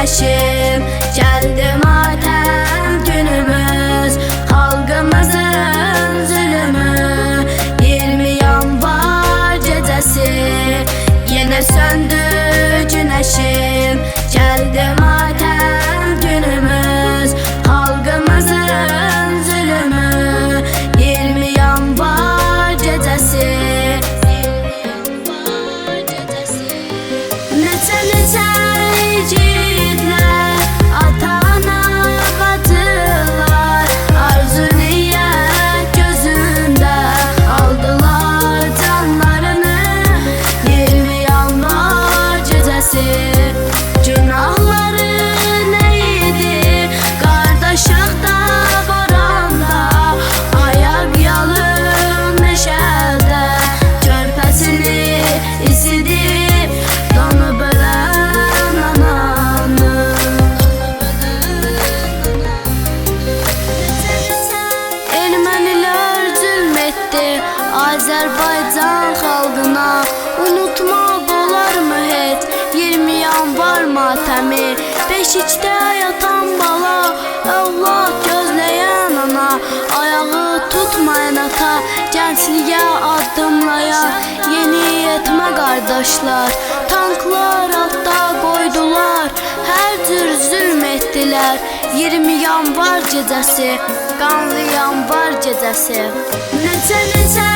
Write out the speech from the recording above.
güneşim Kendi matem günümüz Halkımızın zulümü. Girmeyen var cezası Yine söndü güneşim. Geldi matem günümüz Halkımızın zulümü. Girmeyen var cezası Girmeyen var cezası Nete nete zülm etdi Azərbaycan xalqına Unutmaq olarmı heç 20 yanvar matəmi Beşikdə yatan bala. Övlad gözləyən ana Ayağı tutmayan ata. Gəncliyə addımlaya Yeni etmə qardaşlar Tanklar altda qoydular Hər cür zülm etdilər 20 yanvar gecəsi Qanlı yanvar gecəsi igidlər Ata